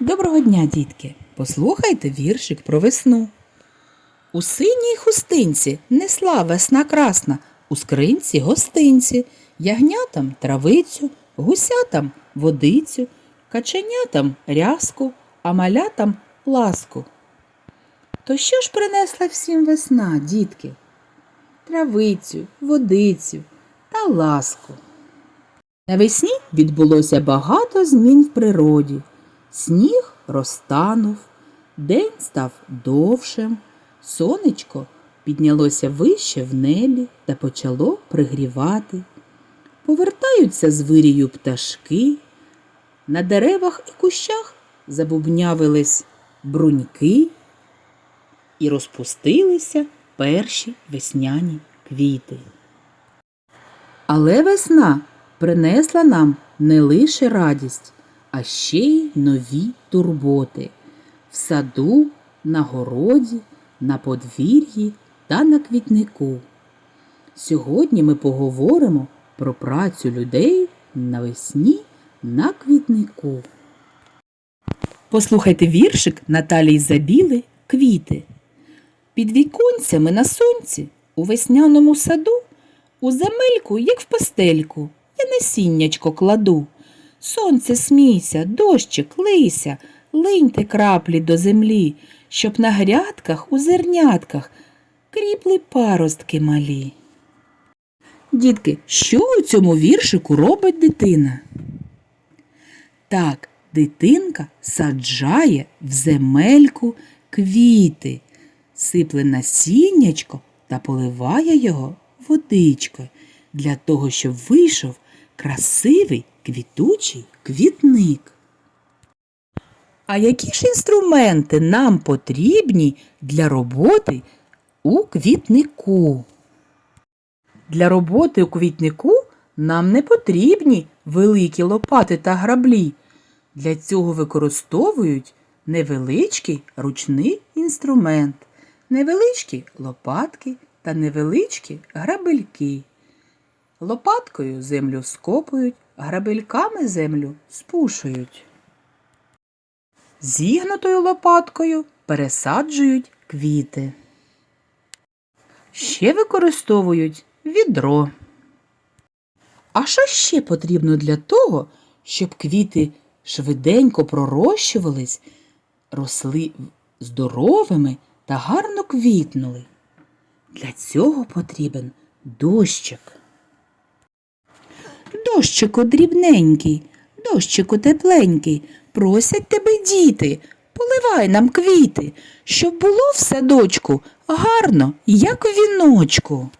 Доброго дня, дітки! Послухайте віршик про весну. У синій хустинці несла весна красна, у скринці гостинці, ягнятам травицю, гусятам водицю, каченятам рязку, а малятам ласку. То що ж принесла всім весна, дітки? Травицю, водицю та ласку. Навесні відбулося багато змін в природі. Сніг розтанув, день став довшим, сонечко піднялося вище в небі та почало пригрівати. Повертаються з вирію пташки, на деревах і кущах забубнявились бруньки і розпустилися перші весняні квіти. Але весна принесла нам не лише радість, а ще й нові турботи в саду, на городі, на подвір'ї та на квітнику. Сьогодні ми поговоримо про працю людей навесні на квітнику. Послухайте віршик Наталії Забіли Квіти. Під віконцями на сонці у весняному саду у земельку, як в пастельку, я насіннячко кладу. Сонце смійся, дощик, лийся, линьте краплі до землі, щоб на грядках у зернятках кріпли паростки малі. Дітки, що у цьому віршику робить дитина? Так, дитинка саджає в земельку квіти, сипле насіннячко та поливає його водичкою для того, щоб вийшов красивий квітучий квітник. А які ж інструменти нам потрібні для роботи у квітнику? Для роботи у квітнику нам не потрібні великі лопати та граблі. Для цього використовують невеличкий ручний інструмент, невеличкі лопатки та невеличкі грабельки. Лопаткою землю скопують, грабельками землю спушують. Зігнутою лопаткою пересаджують квіти. Ще використовують відро. А що ще потрібно для того, щоб квіти швиденько пророщувались, росли здоровими та гарно квітнули? Для цього потрібен дощик. Дощику дрібненький, дощику тепленький, просять тебе діти, поливай нам квіти, щоб було в садочку гарно, як віночку.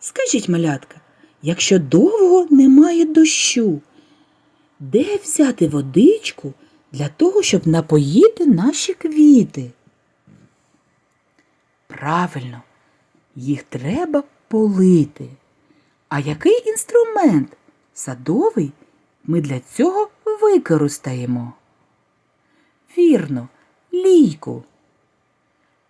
Скажіть, малятка, якщо довго немає дощу, де взяти водичку для того, щоб напоїти наші квіти? Правильно, їх треба полити. А який інструмент садовий ми для цього використаємо? Вірно, лійку.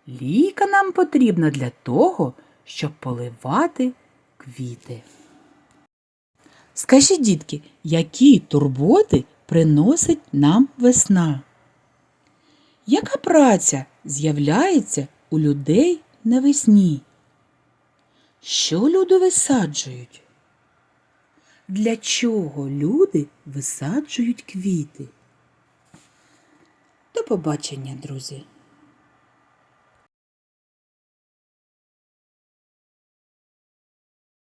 Лійка нам потрібна для того, щоб поливати квіти. Скажіть, дітки, які турботи приносить нам весна? Яка праця з'являється у людей навесні? Що люди висаджують? Для чого люди висаджують квіти? До побачення, друзі!